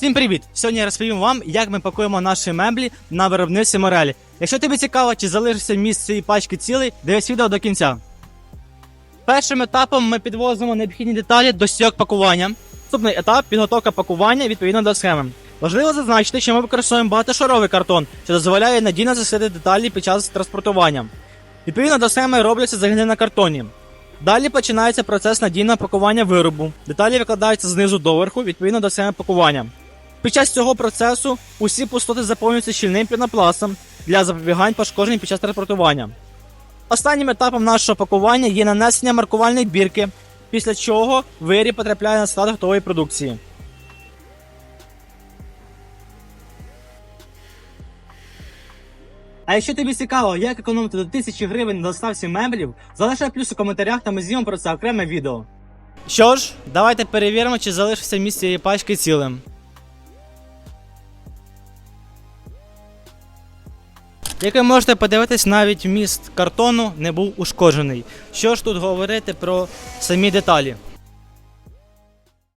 Всім привіт! Сьогодні я розповім вам, як ми пакуємо наші меблі на виробництві Морелі. Якщо тобі цікаво, чи залишився місць цієї пачки цілий, дивись відео до кінця. Першим етапом ми підвозимо необхідні деталі до стійок пакування. Наступний етап підготовка пакування відповідно до схеми. Важливо зазначити, що ми використовуємо багатошаровий картон, що дозволяє надійно засити деталі під час транспортування. Відповідно до схеми робляться загини на картоні. Далі починається процес надійного пакування виробу. Деталі викладаються знизу доверху відповідно до схеми пакування. Під час цього процесу усі пустоти заповнюються щільним пінопластом для запобігань пошкоджень під час транспортування. Останнім етапом нашого пакування є нанесення маркувальної бірки, після чого виріб потрапляє на склад готової продукції. А якщо тобі цікаво, як економити до 1000 гривень на доставці меблів, залишай плюс у коментарях та ми знімемо про це окреме відео. Що ж, давайте перевіримо, чи залишився місце цієї пачки цілим. Як ви можете подивитись, навіть міст картону не був ушкоджений. Що ж тут говорити про самі деталі?